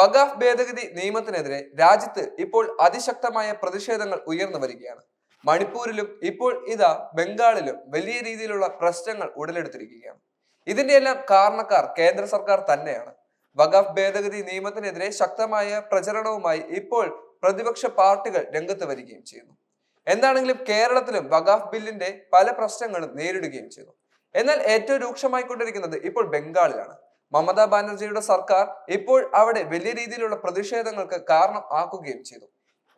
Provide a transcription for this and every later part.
വഖാഫ് ഭേദഗതി നിയമത്തിനെതിരെ രാജ്യത്ത് ഇപ്പോൾ അതിശക്തമായ പ്രതിഷേധങ്ങൾ ഉയർന്നു വരികയാണ്. മണിപ്പൂരിലും ഇപ്പോൾ ഇതാ ബംഗാളിലും വലിയ രീതിയിലുള്ള പ്രശ്നങ്ങൾ ഉടലെടുത്തിരിക്കുകയാണ്. ഇതിന്റെ എല്ലാം കാരണക്കാർ കേന്ദ്ര സർക്കാർ തന്നെയാണ്. വഖാഫ് ഭേദഗതി നിയമത്തിനെതിരെ ശക്തമായ പ്രചരണവുമായി ഇപ്പോൾ പ്രതിപക്ഷ പാർട്ടികൾ രംഗത്ത് വരികയും ചെയ്യുന്നു. എന്താണെങ്കിലും കേരളത്തിലും വഖാഫ് ബില്ലിന്റെ പല പ്രശ്നങ്ങളും നേരിടുകയും ചെയ്തു എന്നാൽ ഏറ്റവും രൂക്ഷമായി കൊണ്ടിരിക്കുന്നത് ഇപ്പോൾ ബംഗാളിലാണ്. മമതാ ബാനർജിയുടെ സർക്കാർ ഇപ്പോൾ അവിടെ വലിയ രീതിയിലുള്ള പ്രതിഷേധങ്ങൾക്ക് കാരണം ആക്കുകയും ചെയ്തു.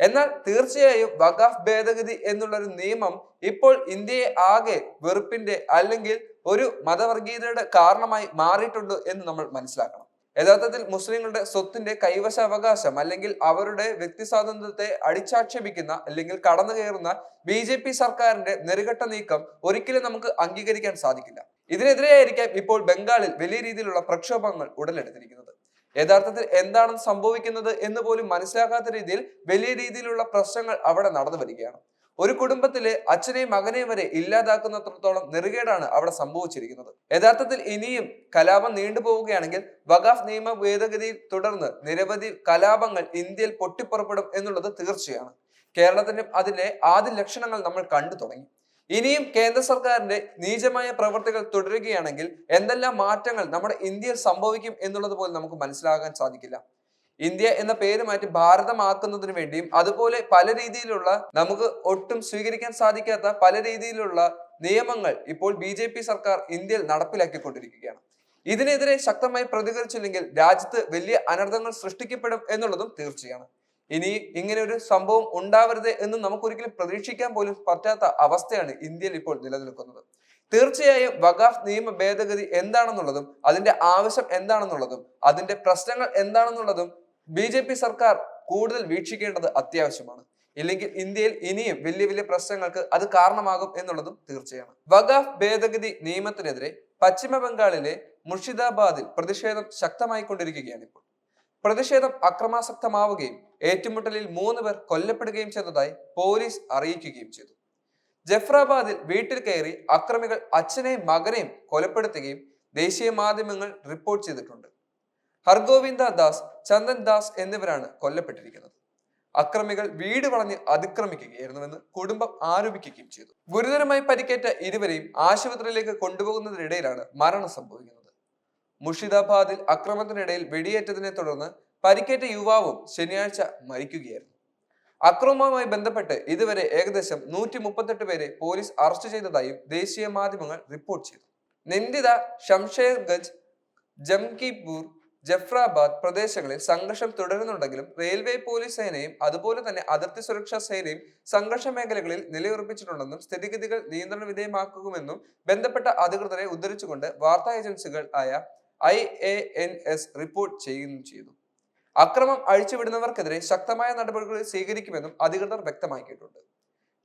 എന്നാൽ തീർച്ചയായും വഖാഫ് ഭേദഗതി എന്നുള്ള ഒരു നിയമം ഇപ്പോൾ ഇന്ത്യയെ ആകെ വെറുപ്പിന്റെ അല്ലെങ്കിൽ ഒരു മതവർഗീയതയുടെ കാരണമായി മാറിയിട്ടുണ്ട് എന്ന് നമ്മൾ മനസ്സിലാക്കണം. യഥാർത്ഥത്തിൽ മുസ്ലിങ്ങളുടെ സ്വത്തിന്റെ കൈവശ അവകാശം അല്ലെങ്കിൽ അവരുടെ വ്യക്തി സ്വാതന്ത്ര്യത്തെ അടിച്ചാക്ഷേപിക്കുന്ന അല്ലെങ്കിൽ കടന്നു കയറുന്ന ബി സർക്കാരിന്റെ നെറുകെട്ട നീക്കം ഒരിക്കലും നമുക്ക് അംഗീകരിക്കാൻ സാധിക്കില്ല. ഇതിനെതിരെയായിരിക്കാം ഇപ്പോൾ ബംഗാളിൽ വലിയ രീതിയിലുള്ള പ്രക്ഷോഭങ്ങൾ ഉടലെടുത്തിരിക്കുന്നത്. യഥാർത്ഥത്തിൽ എന്താണ് സംഭവിക്കുന്നത് എന്ന് പോലും മനസ്സിലാക്കാത്ത രീതിയിൽ വലിയ രീതിയിലുള്ള പ്രശ്നങ്ങൾ അവിടെ നടന്നു വരികയാണ്. ഒരു കുടുംബത്തിലെ അച്ഛനെയും മകനെയും വരെ ഇല്ലാതാക്കുന്നത്രത്തോളം നെറുകേടാണ് അവിടെ സംഭവിച്ചിരിക്കുന്നത്. യഥാർത്ഥത്തിൽ ഇനിയും കലാപം നീണ്ടുപോവുകയാണെങ്കിൽ വഖാഫ് നിയമ ഭേദഗതിയിൽ തുടർന്ന് നിരവധി കലാപങ്ങൾ ഇന്ത്യയിൽ പൊട്ടിപ്പുറപ്പെടും എന്നുള്ളത് തീർച്ചയാണ്. കേരളത്തിനും അതിന്റെ ആദ്യ ലക്ഷണങ്ങൾ നമ്മൾ കണ്ടു തുടങ്ങി. ഇനിയും കേന്ദ്ര സർക്കാരിന്റെ നീചമായ പ്രവർത്തികൾ തുടരുകയാണെങ്കിൽ എന്തെല്ലാം മാറ്റങ്ങൾ നമ്മുടെ ഇന്ത്യയിൽ സംഭവിക്കും എന്നുള്ളത് പോലും നമുക്ക് മനസ്സിലാകാൻ സാധിക്കില്ല. ഇന്ത്യ എന്ന പേര് മാറ്റി ഭാരതമാക്കുന്നതിന് വേണ്ടിയും അതുപോലെ പല രീതിയിലുള്ള നമുക്ക് ഒട്ടും സ്വീകരിക്കാൻ സാധിക്കാത്ത പല രീതിയിലുള്ള നിയമങ്ങൾ ഇപ്പോൾ ബി ജെ പി സർക്കാർ ഇന്ത്യയിൽ നടപ്പിലാക്കിക്കൊണ്ടിരിക്കുകയാണ്. ഇതിനെതിരെ ശക്തമായി പ്രതികരിച്ചില്ലെങ്കിൽ രാജ്യത്ത് വലിയ അനർത്ഥങ്ങൾ സൃഷ്ടിക്കപ്പെടും എന്നുള്ളതും തീർച്ചയാണ്. ഇനി ഇങ്ങനെ ഒരു സംഭവം ഉണ്ടാവരുത് എന്ന് നമുക്ക് ഒരിക്കലും പ്രതീക്ഷിക്കാൻ പോലും പറ്റാത്ത അവസ്ഥയാണ് ഇന്ത്യയിൽ ഇപ്പോൾ നിലനിൽക്കുന്നത്. തീർച്ചയായും വഖാഫ് നിയമ ഭേദഗതി എന്താണെന്നുള്ളതും അതിന്റെ ആവശ്യം എന്താണെന്നുള്ളതും അതിന്റെ പ്രശ്നങ്ങൾ എന്താണെന്നുള്ളതും ബി ജെ പി സർക്കാർ കൂടുതൽ വീക്ഷിക്കേണ്ടത് അത്യാവശ്യമാണ്. ഇല്ലെങ്കിൽ ഇന്ത്യയിൽ ഇനിയും വലിയ വലിയ പ്രശ്നങ്ങൾക്ക് അത് കാരണമാകും എന്നുള്ളതും തീർച്ചയാണ്. വഖാഫ് ഭേദഗതി നിയമത്തിനെതിരെ പശ്ചിമ ബംഗാളിലെ മുർഷിദാബാദിൽ പ്രതിഷേധം ശക്തമായി കൊണ്ടിരിക്കുകയാണ് ഇപ്പോൾ. പ്രതിഷേധം അക്രമാസക്തമാവുകയും ഏറ്റുമുട്ടലിൽ മൂന്ന് പേർ കൊല്ലപ്പെടുകയും ചെയ്തതായി പോലീസ് അറിയിക്കുകയും ചെയ്തു. ജഫ്രാബാദിൽ വീട്ടിൽ കയറി അക്രമികൾ അച്ഛനെയും മകനെയും കൊലപ്പെടുത്തുകയും ദേശീയ മാധ്യമങ്ങൾ റിപ്പോർട്ട് ചെയ്തിട്ടുണ്ട്. ഹർഗോവിന്ദ ദാസ് ചന്ദൻ ദാസ് എന്നിവരാണ് കൊല്ലപ്പെട്ടിരിക്കുന്നത്. അക്രമികൾ വീട് വളഞ്ഞ് അതിക്രമിക്കുകയായിരുന്നുവെന്ന് കുടുംബം ആരോപിക്കുകയും ചെയ്തു. ഗുരുതരമായി പരിക്കേറ്റ ഇരുവരെയും ആശുപത്രിയിലേക്ക് കൊണ്ടുപോകുന്നതിനിടയിലാണ് മരണം സംഭവിക്കുന്നത്. മുർഷിദാബാദിൽ അക്രമത്തിനിടയിൽ വെടിയേറ്റതിനെ തുടർന്ന് പരിക്കേറ്റ യുവാവും ശനിയാഴ്ച മരിക്കുകയായിരുന്നു. അക്രമവുമായി ബന്ധപ്പെട്ട് ഇതുവരെ ഏകദേശം നൂറ്റി മുപ്പത്തെട്ട് പേരെ പോലീസ് അറസ്റ്റ് ചെയ്തതായും ദേശീയ മാധ്യമങ്ങൾ റിപ്പോർട്ട് ചെയ്തു. നിന്ദിത ഷംഷേർഗഞ്ച് ജംകിപൂർ ജഫ്രാബാദ് പ്രദേശങ്ങളിൽ സംഘർഷം തുടരുന്നുണ്ടെങ്കിലും റെയിൽവേ പോലീസ് സേനയും അതുപോലെ തന്നെ അതിർത്തി സുരക്ഷാ സേനയും സംഘർഷ മേഖലകളിൽ നിലയുറപ്പിച്ചിട്ടുണ്ടെന്നും സ്ഥിതിഗതികൾ നിയന്ത്രണ വിധേയമാക്കുമെന്നും ബന്ധപ്പെട്ട അധികൃതരെ ഉദ്ധരിച്ചുകൊണ്ട് വാർത്താ ഏജൻസികൾ ആയ I A N S report ചെയ്യുകയും ചെയ്തു. അക്രമം അഴിച്ചുവിടുന്നവർക്കെതിരെ ശക്തമായ നടപടികൾ സ്വീകരിക്കുമെന്നും അധികൃതർ വ്യക്തമാക്കിയിട്ടുണ്ട്.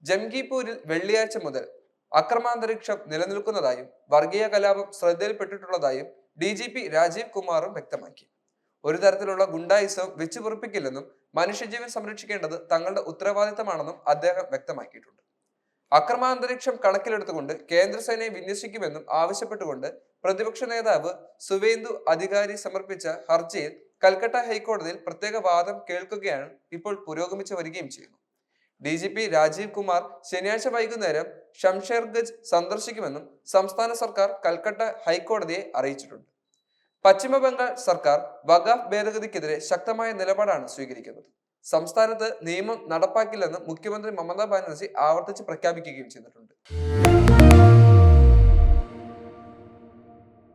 ജംഗിപൂരിൽ വെള്ളിയാഴ്ച മുതൽ അക്രമാന്തരീക്ഷം നിലനിൽക്കുന്നതായും വർഗീയ കലാപം ശ്രദ്ധയിൽപ്പെട്ടിട്ടുള്ളതായും ഡി ജി പി രാജീവ് കുമാറും വ്യക്തമാക്കി. ഒരു തരത്തിലുള്ള ഗുണ്ടായുസവും വെച്ചുപുറപ്പിക്കില്ലെന്നും മനുഷ്യജീവൻ സംരക്ഷിക്കേണ്ടത് തങ്ങളുടെ ഉത്തരവാദിത്തമാണെന്നും അദ്ദേഹം വ്യക്തമാക്കിയിട്ടുണ്ട്. അക്രമാന്തരീക്ഷം കണക്കിലെടുത്തുകൊണ്ട് കേന്ദ്രസേനയെ വിന്യസിക്കുമെന്നും ആവശ്യപ്പെട്ടുകൊണ്ട് പ്രതിപക്ഷ നേതാവ് സുവേന്ദു അധികാരി സമർപ്പിച്ച ഹർജിയിൽ കൽക്കട്ട ഹൈക്കോടതിയിൽ പ്രത്യേക വാദം കേൾക്കുകയാണ് ഇപ്പോൾ പുരോഗമിച്ചു വരികയും ചെയ്യുന്നു. D G P Rajiv Kumar ശനിയാഴ്ച വൈകുന്നേരം ഷംഷേർഗഞ്ച് സന്ദർശിക്കുമെന്നും സംസ്ഥാന സർക്കാർ കൽക്കട്ട ഹൈക്കോടതിയെ അറിയിച്ചിട്ടുണ്ട്. പശ്ചിമ ബംഗാൾ സർക്കാർ വഖാഫ് ഭേദഗതിക്കെതിരെ ശക്തമായ നിലപാടാണ് സ്വീകരിക്കുന്നത്. സംസ്ഥാനത്ത് നിയമം നടപ്പാക്കില്ലെന്ന് മുഖ്യമന്ത്രി മമതാ ബാനർജി ആവർത്തിച്ച് പ്രഖ്യാപിക്കുകയും ചെയ്തിട്ടുണ്ട്.